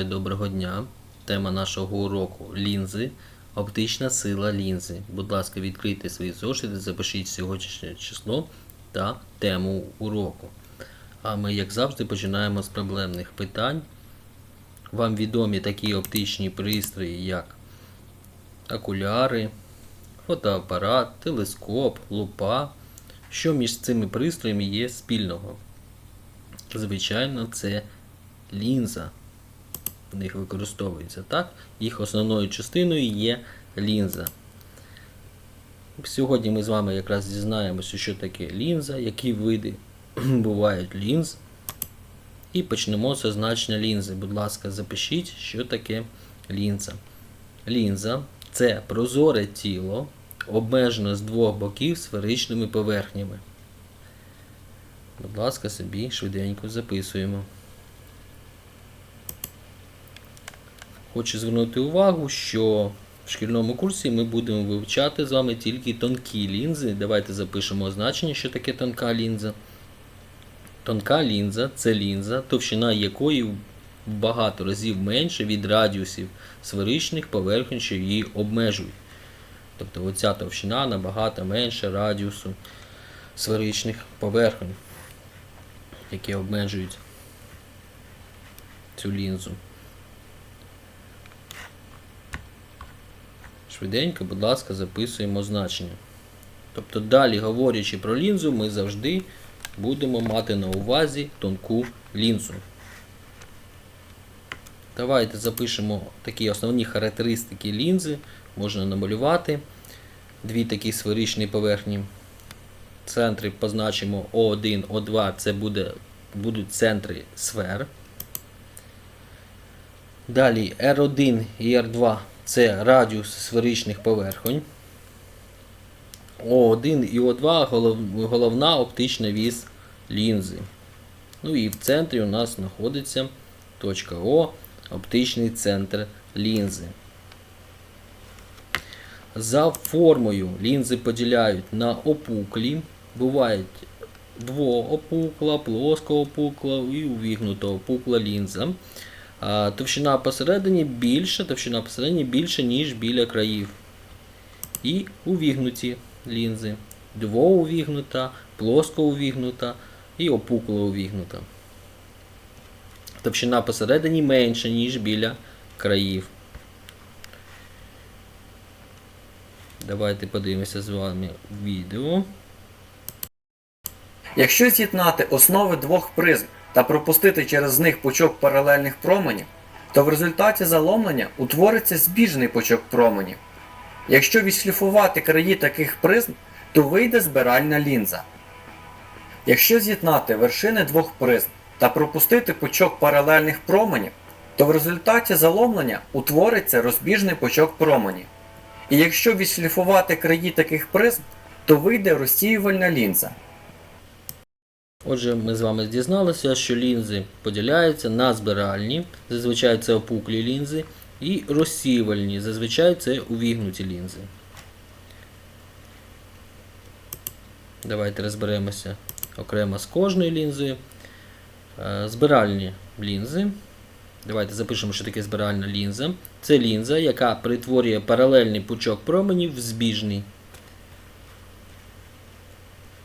Доброго дня. Тема нашого уроку лінзи. Оптична сила лінзи. Будь ласка, відкрийте свої зошити, запишіть сьогоднішнє число та тему уроку. А ми, як завжди, починаємо з проблемних питань. Вам відомі такі оптичні пристрої, як окуляри, фотоапарат, телескоп, лупа. Що між цими пристроями є спільного? Звичайно, це лінза в них використовується. Так? Їх основною частиною є лінза. Сьогодні ми з вами якраз дізнаємося, що таке лінза, які види бувають лінз. І почнемо з означення лінзи. Будь ласка, запишіть, що таке лінза. Лінза це прозоре тіло, обмежено з двох боків сферичними поверхнями. Будь ласка, собі швиденько записуємо. Хочу звернути увагу, що в шкільному курсі ми будемо вивчати з вами тільки тонкі лінзи. Давайте запишемо означення, що таке тонка лінза. Тонка лінза це лінза, товщина якої в багато разів менше від радіусів сферичних поверхень, що її обмежують. Тобто оця товщина набагато менше радіусу сферичних поверхень, які обмежують цю лінзу. Швиденько, будь ласка, записуємо значення. Тобто, далі, говорячи про лінзу, ми завжди будемо мати на увазі тонку лінзу. Давайте запишемо такі основні характеристики лінзи. Можна намалювати дві такі сферичні поверхні. Центри позначимо О1, О2 це буде, будуть центри сфер. Далі R1 і R2 це радіус сферичних поверхонь. О1 і О2 головна оптична вісь лінзи. Ну і в центрі у нас знаходиться точка О, оптичний центр лінзи. За формою лінзи поділяють на опуклі. Бувають двоопукла, плоскоопукла і увігнута опукла лінза. Товщина посередині більша, товщина посередині більша, ніж біля країв. І увігнуті лінзи. Двоувігнута, плоскоувігнута і опукла увігнута. Товщина посередині менша, ніж біля країв. Давайте подивимося з вами відео. Якщо з'єднати основи двох призм та пропустити через них пучок паралельних променів, то в результаті заломлення утвориться збіжний пучок променів. Якщо відшліфувати краї таких призм, то вийде збиральна лінза. Якщо з'єднати вершини двох призм та пропустити пучок паралельних променів, то в результаті заломлення утвориться розбіжний пучок променів. І якщо відшліфувати краї таких призм, то вийде розсіювальна лінза. Отже, ми з вами дізналися, що лінзи поділяються на збиральні, зазвичай це опуклі лінзи, і розсіювальні, зазвичай це увігнуті лінзи. Давайте розберемося окремо з кожною лінзою. Е, Збиральні лінзи. Давайте запишемо, що таке збиральна лінза. Це лінза, яка перетворює паралельний пучок променів в збіжний.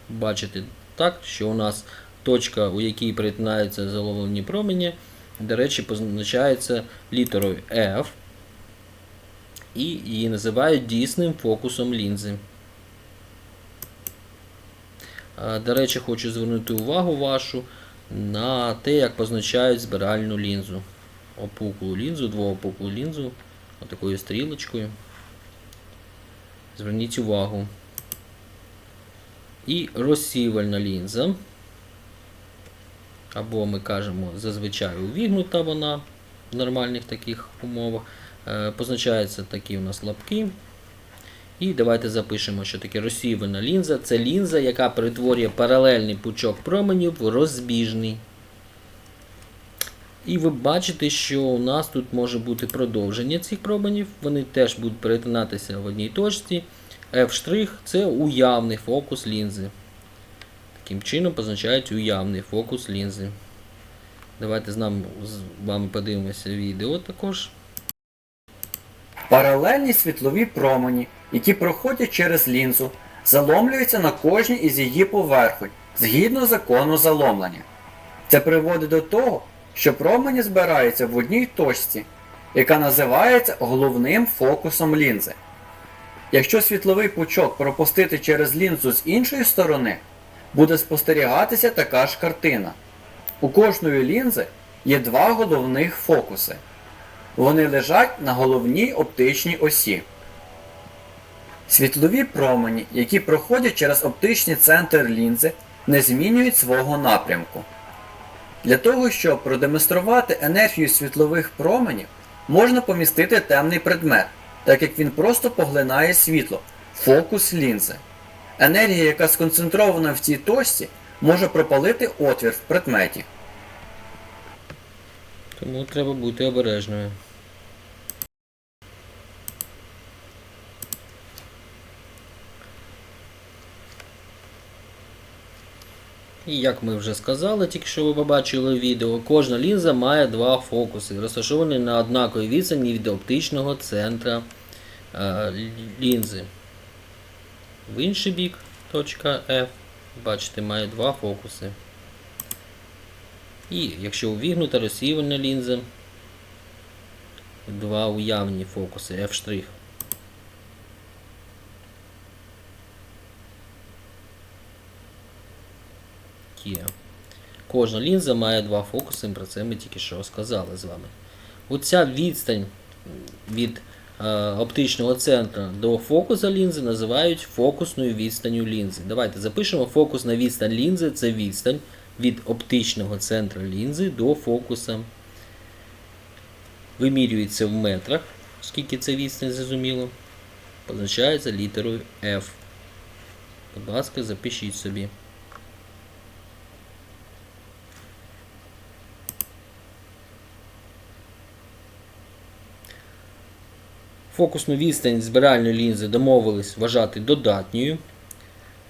Бачите, так, що у нас точка, у якій перетинаються заломлені промені, до речі, позначається літерою F. І її називають дійсним фокусом лінзи. До речі, хочу звернути увагу вашу на те, як позначають збиральну лінзу. Опуклу лінзу, двоопуклу лінзу, отакою стрілочкою. Зверніть увагу. І розсіювальна лінза. Або ми кажемо зазвичай увігнута вона в нормальних таких умовах. Е, Позначаються такі у нас лапки. І давайте запишемо, що таке розсіювальна лінза. Це лінза, яка перетворює паралельний пучок променів в розбіжний. І ви бачите, що у нас тут може бути продовження цих променів. Вони теж будуть перетинатися в одній точці. F' це уявний фокус лінзи. Таким чином позначають уявний фокус лінзи. Давайте з нами з вами подивимося відео також. Паралельні світлові промені, які проходять через лінзу, заломлюються на кожній із її поверхонь згідно закону заломлення. Це приводить до того, що промені збираються в одній точці, яка називається головним фокусом лінзи. Якщо світловий пучок пропустити через лінзу з іншої сторони, буде спостерігатися така ж картина. У кожної лінзи є два головних фокуси. Вони лежать на головній оптичній осі. Світлові промені, які проходять через оптичний центр лінзи, не змінюють свого напрямку. Для того, щоб продемонструвати енергію світлових променів, можна помістити темний предмет, так як він просто поглинає світло, фокус лінзи. Енергія, яка сконцентрована в цій точці, може пропалити отвір в предметі. Тому треба бути обережною. І як ми вже сказали, тільки що ви побачили відео, кожна лінза має два фокуси, розташовані на однаковій відстані від оптичного центра лінзи. В інший бік, точка F, бачите, має два фокуси. І якщо увігнута розсіювальна лінза, два уявні фокуси F'. Кожна лінза має два фокуси, про це ми тільки що сказали з вами. Оця відстань від е, оптичного центру до фокуса лінзи називають фокусною відстанню лінзи. Давайте запишемо фокусна відстань лінзи це відстань від оптичного центру лінзи до фокуса. Вимірюється в метрах, скільки це відстань зрозуміло. Позначається літерою F. Будь ласка, запишіть собі. Фокусну відстань збиральної лінзи домовились вважати додатньою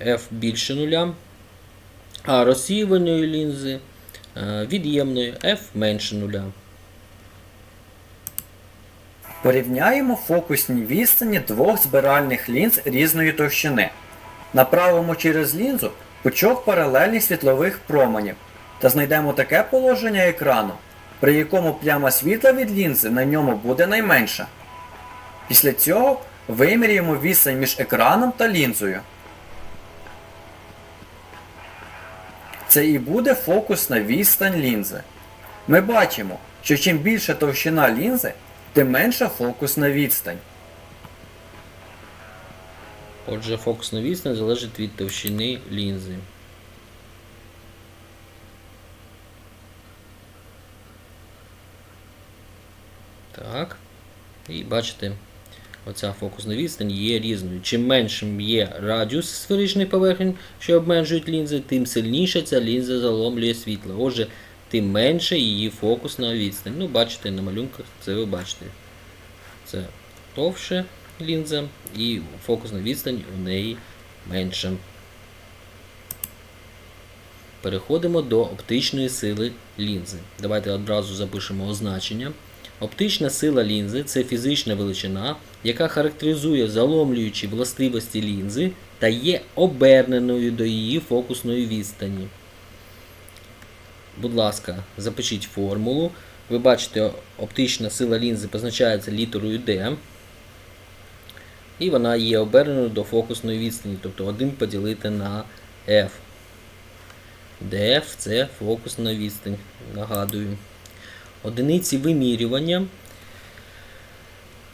F більше нуля, а розсіювальної лінзи е, від'ємною F менше нуля. Порівняємо фокусні відстані двох збиральних лінз різної товщини. Направимо через лінзу пучок паралельних світлових променів та знайдемо таке положення екрану, при якому пляма світла від лінзи на ньому буде найменша. Після цього виміряємо відстань між екраном та лінзою. Це і буде фокусна відстань лінзи. Ми бачимо, що чим більша товщина лінзи, тим менша фокусна відстань. Отже, фокусна відстань залежить від товщини лінзи. Так. І бачите, оця фокусна відстань є різною. Чим меншим є радіус сферичної поверхні, що обмежують лінзи, тим сильніше ця лінза заломлює світло. Отже, тим менше її фокусна відстань. Ну, бачите, на малюнках це ви бачите. Це товще лінза і фокусна відстань у неї менша. Переходимо до оптичної сили лінзи. Давайте одразу запишемо означення. Оптична сила лінзи це фізична величина, яка характеризує заломлюючі властивості лінзи та є оберненою до її фокусної відстані. Будь ласка, запишіть формулу. Ви бачите, оптична сила лінзи позначається літерою D. І вона є оберненою до фокусної відстані, тобто 1 поділити на F. DF це фокусна відстань, нагадую. Одиниці вимірювання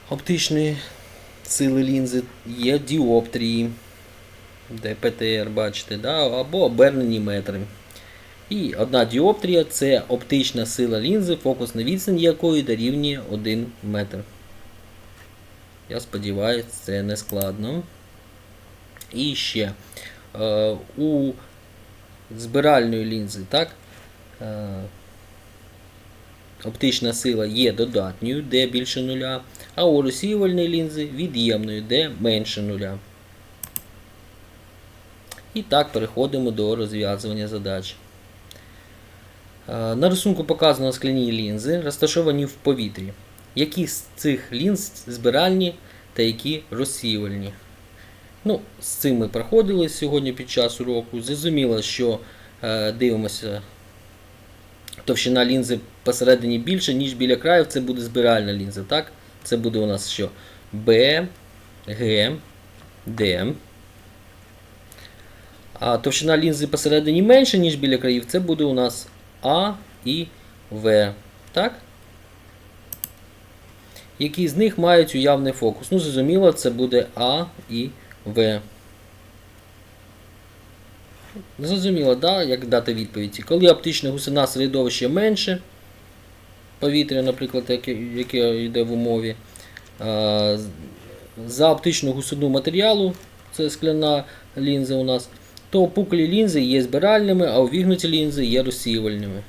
оптичної сили лінзи є діоптрії, ДПТР, бачите, да? або обернені метри. І одна діоптрія це оптична сила лінзи, фокусна відстань якої дорівнює 1 метр. Я сподіваюся, це не складно. І ще е, у збиральної лінзи, так? Оптична сила є додатньою, де більше нуля, а у розсіювальної лінзи від'ємною, де менше нуля. І так переходимо до розв'язування задач. Е, На рисунку показано скляні лінзи, розташовані в повітрі. Які з цих лінз збиральні та які розсіювальні? Ну, з цим ми проходили сьогодні під час уроку. Зрозуміло, що е, дивимося, товщина лінзи посередині більше, ніж біля краю, це буде збиральна лінза. Так? Це буде у нас що? Б, Г, Д. А товщина лінзи посередині менше, ніж біля країв, це буде у нас А і В. Так? Які з них мають уявний фокус? Ну, зрозуміло, це буде А і В. Зрозуміло, да? як дати відповідь. Коли оптична гусина середовище менше, повітря, наприклад, яке, яке йде в умові, за оптичну гусину матеріалу, це скляна лінза у нас, то опуклі лінзи є збиральними, а увігнуті лінзи є розсіювальними.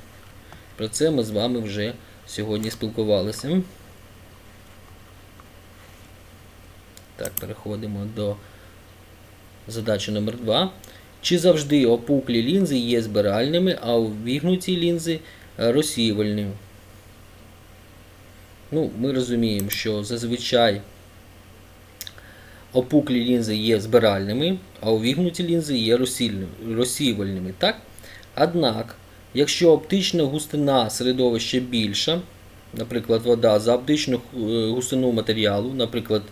Про це ми з вами вже сьогодні спілкувалися. Так, переходимо до задачі номер 2. Чи завжди опуклі лінзи є збиральними, а увігнуті лінзи е, розсіювальними? Ну, ми розуміємо, що зазвичай опуклі лінзи є збиральними, а увігнуті лінзи є розсіювальними. Так? Однак, якщо оптична густина середовища більша, наприклад, вода за оптичну е, густину матеріалу, наприклад,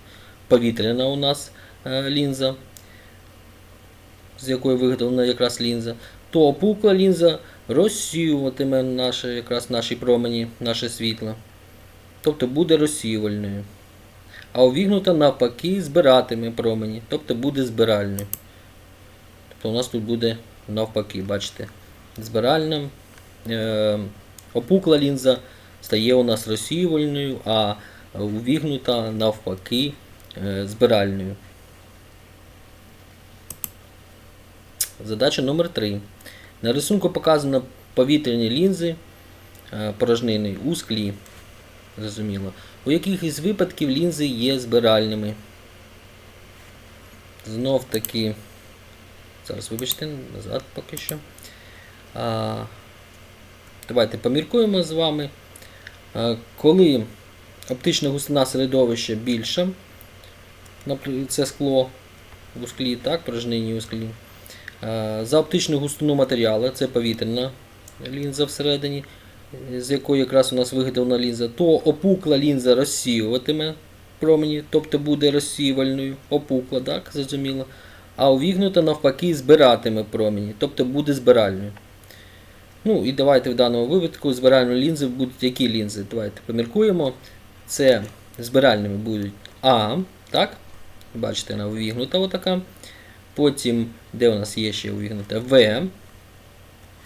повітряна у нас е, лінза, з якої виготовлена якраз лінза, то опукла лінза розсіюватиме наші, якраз наші промені, наше світло. Тобто буде розсіювальною. А увігнута навпаки збиратиме промені, тобто буде збиральною. Тобто у нас тут буде навпаки, бачите, збиральна. Е, опукла лінза стає у нас розсіювальною, а увігнута навпаки е, збиральною. Задача номер 3. На рисунку показано повітряні лінзи е, порожнини у склі. Зрозуміло. У яких із випадків лінзи є збиральними? Знов таки. Зараз вибачте, назад поки що. А, давайте поміркуємо з вами. А, коли оптична густина середовища більша, це скло у склі, так, порожнині у склі. А, за оптичну густину матеріалу, це повітряна лінза всередині, з якої якраз у нас виготовлена лінза, то опукла лінза розсіюватиме промені, тобто буде розсіювальною, опукла, так, зрозуміло. А увігнута навпаки збиратиме промені, тобто буде збиральною. Ну і давайте в даному випадку збиральною лінзи будуть які лінзи? Давайте поміркуємо. Це збиральними будуть А, так? Бачите, вона увігнута отака. Потім, де у нас є ще увігнута В.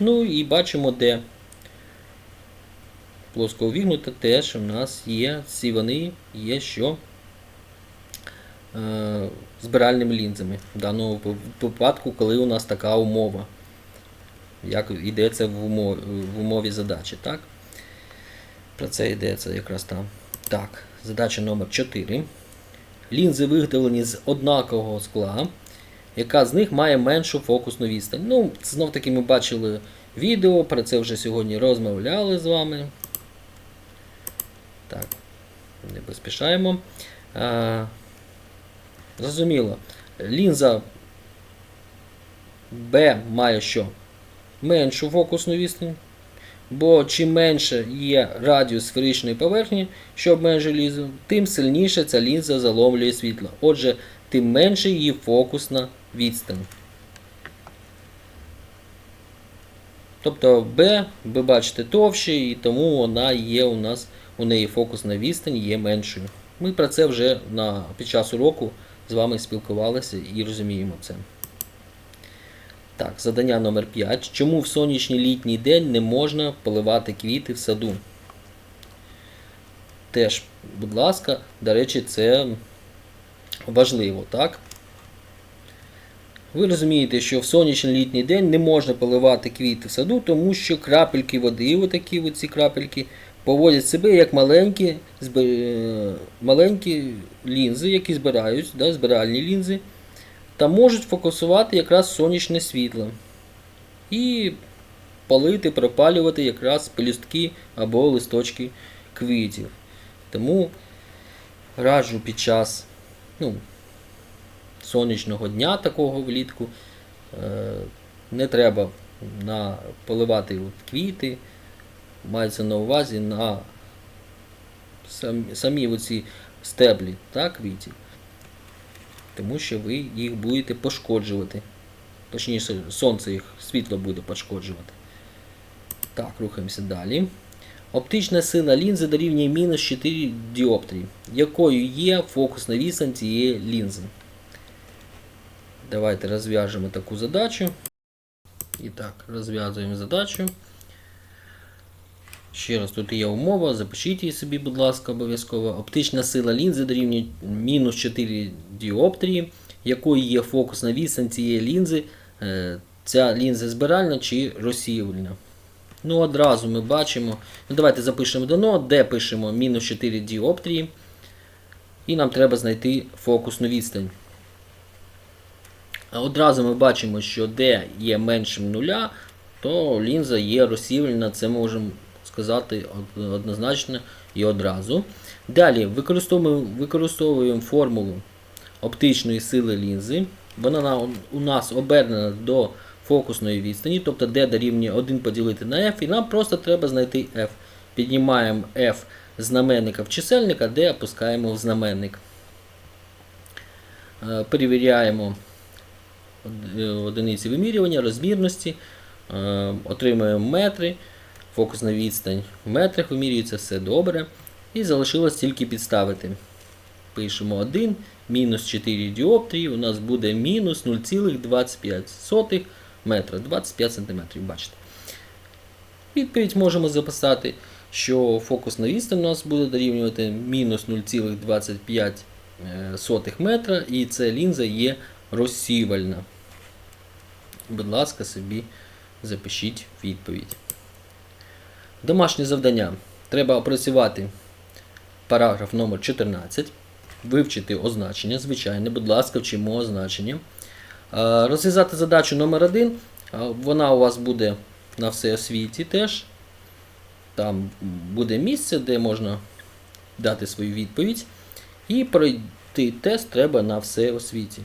Ну і бачимо, де плоско увігнута теж у нас є, всі вони є що е, збиральними лінзами. В даному випадку, коли у нас така умова. Як йдеться в умові, в умові задачі, так? Про це йдеться якраз там. Так, задача номер 4. Лінзи виготовлені з однакового скла. Яка з них має меншу фокусну відстань? Ну, знов таки ми бачили відео, про це вже сьогодні розмовляли з вами. Так, не поспішаємо. А, зрозуміло. Лінза B має що? Меншу фокусну відстань. Бо чим менше є радіус сферичної поверхні, що обмежує лінзу, тим сильніше ця лінза заломлює світло. Отже, тим менше її фокусна відстань. Тобто B, ви бачите, товще, і тому вона є у нас, у неї фокусна відстань є меншою. Ми про це вже на, під час уроку з вами спілкувалися і розуміємо це. Так, задання номер 5. Чому в сонячний літній день не можна поливати квіти в саду? Теж, будь ласка, до речі, це важливо, так? Ви розумієте, що в сонячний літній день не можна поливати квіти в саду, тому що крапельки води, отакі оці крапельки, поводять себе як маленькі, збе- маленькі лінзи, які збирають, да, збиральні лінзи, та можуть фокусувати якраз сонячне світло. І палити, пропалювати якраз пелюстки або листочки квітів. Тому раджу під час ну, сонячного дня такого влітку е, не треба на, поливати квіти, мається на увазі на самі, оці стеблі так, квітів, тому що ви їх будете пошкоджувати. Точніше, сонце їх світло буде пошкоджувати. Так, рухаємося далі. Оптична сила лінзи дорівнює мінус 4 діоптрії. Якою є фокусна відстань цієї лінзи? Давайте розв'яжемо таку задачу. І так, розв'язуємо задачу. Ще раз, тут є умова, запишіть її собі, будь ласка, обов'язково. Оптична сила лінзи дорівнює мінус 4 діоптрії. Якою є фокусна відстань цієї лінзи? Е, Ця лінза збиральна чи розсіювальна? Ну, одразу ми бачимо. Ну, давайте запишемо дано, де пишемо мінус 4 діоптрії. І нам треба знайти фокусну відстань. А Одразу ми бачимо, що де є меншим нуля, то лінза є розсіювальна, це можемо сказати однозначно і одразу. Далі використовуємо, використовуємо формулу оптичної сили лінзи. Вона на- у нас обернена до фокусної відстані, тобто d дорівнює 1 поділити на f, і нам просто треба знайти f. Піднімаємо f знаменника в чисельник, а d опускаємо в знаменник. Е, Перевіряємо е, одиниці вимірювання, розмірності, е, отримуємо метри, фокусна відстань в метрах вимірюється, все добре. І залишилось тільки підставити. Пишемо 1, мінус 4 діоптрії, у нас буде мінус 0,25 метра, 25 см, бачите. Відповідь можемо записати, що фокусна відстань у нас буде дорівнювати мінус 0,25 е, метра, і ця лінза є розсівальна. Будь ласка, собі запишіть відповідь. Домашнє завдання. Треба опрацювати параграф номер 14, вивчити означення, звичайно, будь ласка, вчимо означення. Розв'язати задачу номер 1 Вона у вас буде на всеосвіті теж. Там буде місце, де можна дати свою відповідь. І пройти тест треба на всеосвіті.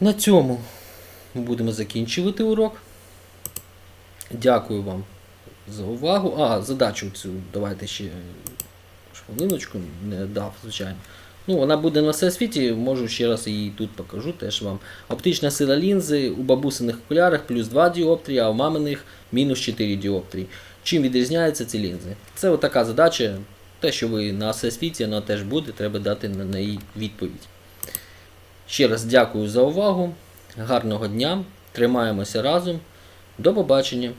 На цьому ми будемо закінчувати урок. Дякую вам за увагу. А, задачу цю давайте ще хвилиночку не дав, звичайно. Ну, вона буде на всесвіті, можу ще раз її тут покажу теж вам. Оптична сила лінзи у бабусиних окулярах плюс 2 діоптрії, а у маминих мінус 4 діоптрії. Чим відрізняються ці лінзи? Це отака задача. Те, що ви на всесвіті, вона теж буде, треба дати на неї відповідь. Ще раз дякую за увагу. Гарного дня. Тримаємося разом. До побачення.